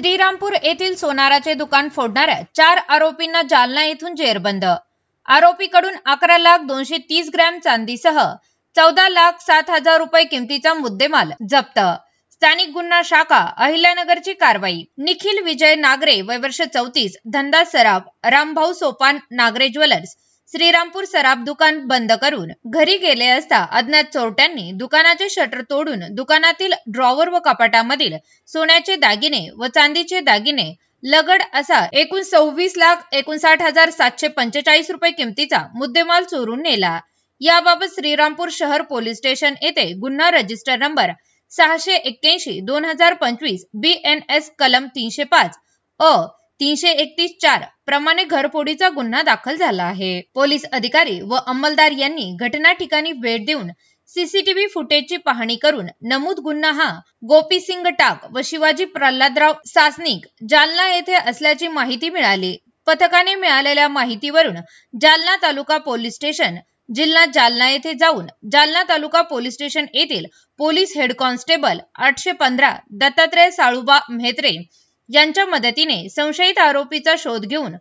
श्रीरामपूर येथील सोनाराचे दुकान फोडणाऱ्या चार आरोपींना जालना येथून जेरबंद. आरोपीकडून अकरा लाख दोनशे तीस ग्रॅम चांदीसह चौदा लाख सात हजार रुपये किमतीचा मुद्देमाल जप्त. स्थानिक गुन्हा शाखा अहिल्यानगरची कारवाई. निखिल विजय नागरे वय वर्ष चौतीस धंदा सराफ रामभाऊ सोपान नागरे ज्वेलर्स श्रीरामपूर सराफ दुकान बंद करून घरी गेले असता अज्ञात चोरट्यांनी दुकानाचे शटर तोडून दुकानातील ड्रॉवर व कपाटामधील सोन्याचे दागिने व चांदीचे दागिने लगड असा एकूण सव्वीस लाख एकोणसाठ हजार सातशे पंचेचाळीस रुपये किमतीचा मुद्देमाल चोरून नेला. याबाबत श्रीरामपूर शहर पोलीस स्टेशन येथे गुन्हा रजिस्टर नंबर सहाशे एक्क्याऐंशी दोन हजार पंचवीस बी एन एस कलम तीनशे पाच अ तीनशे एकतीस चार प्रमाणे घरफोडीचा गुन्हा दाखल झाला आहे. पोलीस अधिकारी व अंमलदार यांनी घटना ठिकाणी भेट देऊन सीसीटीव्ही फुटेजची पाहणी करून नमूद गुन्हा हा गोपीसिंग टाक व शिवाजी प्रल्हादराव सासनिक जालना येथे असल्याची माहिती मिळाली. पथकाने मिळालेल्या माहितीवरून जालना तालुका पोलीस स्टेशन जिल्हा जालना येथे जाऊन जालना तालुका पोलीस स्टेशन येथील पोलीस हेड कॉन्स्टेबल आठशे पंधरा दत्तात्रय साळुबा म्हेत्रे यांच्या मदतीने संशयित आरोपीचा शोध घेऊन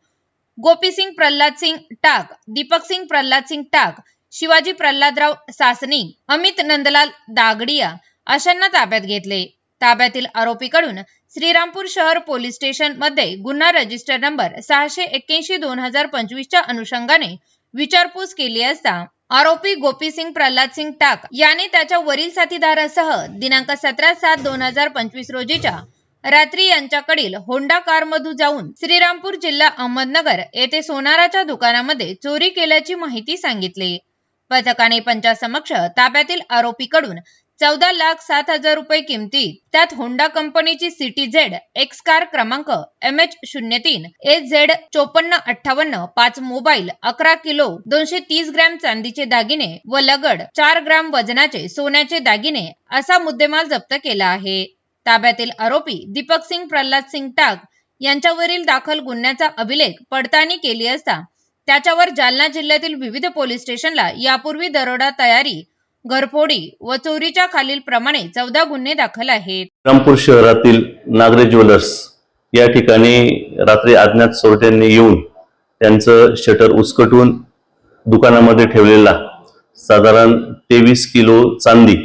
गोपीसिंग प्रल्हाद सिंग टाक दीपक सिंग प्रल्हाद सिंग टाक शिवाजी प्रल्हादराव सासनी अमित नंदलाल दागडिया अशांना ताब्यात घेतले. ताब्यातील आरोपीकडून श्रीरामपूर शहर पोलीस स्टेशनमध्ये गुन्हा रजिस्टर नंबर सहाशे एक्क्याऐंशी दोन हजार पंचवीसच्या अनुषंगाने विचारपूस केली असता आरोपी गोपीसिंग प्रल्हाद सिंग टाक याने त्याच्या वरील साथीदारासह दिनांक सतरा सात दोन हजार पंचवीस रोजीच्या रात्री यांच्याकडील होंडा कारमधून जाऊन श्रीरामपूर जिल्हा अहमदनगर येथे सोनाराच्या दुकानामध्ये चोरी केल्याची माहिती सांगितली. पथकाने पंचासमक्ष ताब्यातील आरोपीकडून चौदा लाख सात हजार रुपये किमती त्यात होंडा कंपनीची सिटी झेड एक्स कार क्रमांक एम एच शून्य तीन एच झेड चोपन्न अठ्ठावन्न पाच मोबाईल अकरा किलो दोनशे तीस ग्रॅम चांदीचे दागिने व लगड चार ग्रॅम वजनाचे सोन्याचे दागिने असा मुद्देमाल जप्त केला आहे. ताब्यातील आरोपी दीपक सिंग प्रल्हाद सिंग टाक यांच्यावरील दाखल गुन्ह्याचा अभिलेख पडताळणी केली असता त्याच्यावर जालना जिल्ह्यातील विविध पोलीस स्टेशनला यापूर्वी दरोडा तयारी घरफोडी व चोरीच्या खालील प्रमाणे चौदा गुन्हे दाखल आहेत. रामपूर शहरातील नागरे ज्वेलर्स या ठिकाणी रात्री अज्ञात चोरट्यांनी येऊन त्यांचं शटर उचकटून दुकानामध्ये ठेवलेला साधारण तेवीस किलो चांदी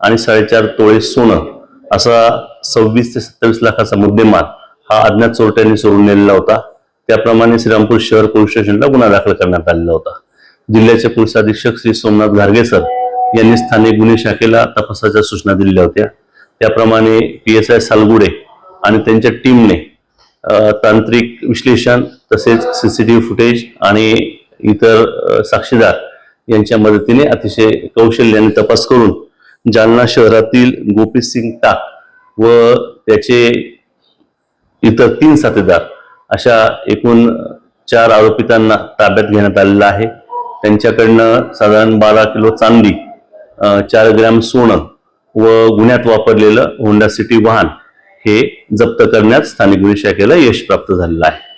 आणि साडेचार तोळे सोनं असा सव्वीस ते सत्तावीस लाखाचा मुद्देमाल हा अज्ञात चोरट्यांनी सोडून नेलेला होता. त्याप्रमाणे श्रीरामपूर शहर पोलीस स्टेशनला गुन्हा दाखल करण्यात आलेला होता. जिल्ह्याचे पोलीस अधीक्षक श्री सोमनाथ घारगे सर यांनी स्थानिक गुन्हे शाखेला तपासाच्या सूचना दिलेल्या होत्या. त्याप्रमाणे पी एस आय सालगुडे आणि त्यांच्या टीमने तांत्रिक विश्लेषण तसेच सीसीटीव्ही फुटेज आणि इतर साक्षीदार यांच्या मदतीने अतिशय कौशल्याने तपास करून जालना शहरातील गोपी सिंग टाक व त्याचे इतर तीन साथीदार अशा एकूण चार आरोपितांना ताब्यात घेण्यात आलेलं आहे. त्यांच्याकडनं साधारण बारा किलो चांदी चार ग्रॅम सोनं व गुन्ह्यात वापरलेलं होंडा सिटी वाहन हे जप्त करण्यात स्थानिक गुन्हे शाखेला यश प्राप्त झालेलं आहे.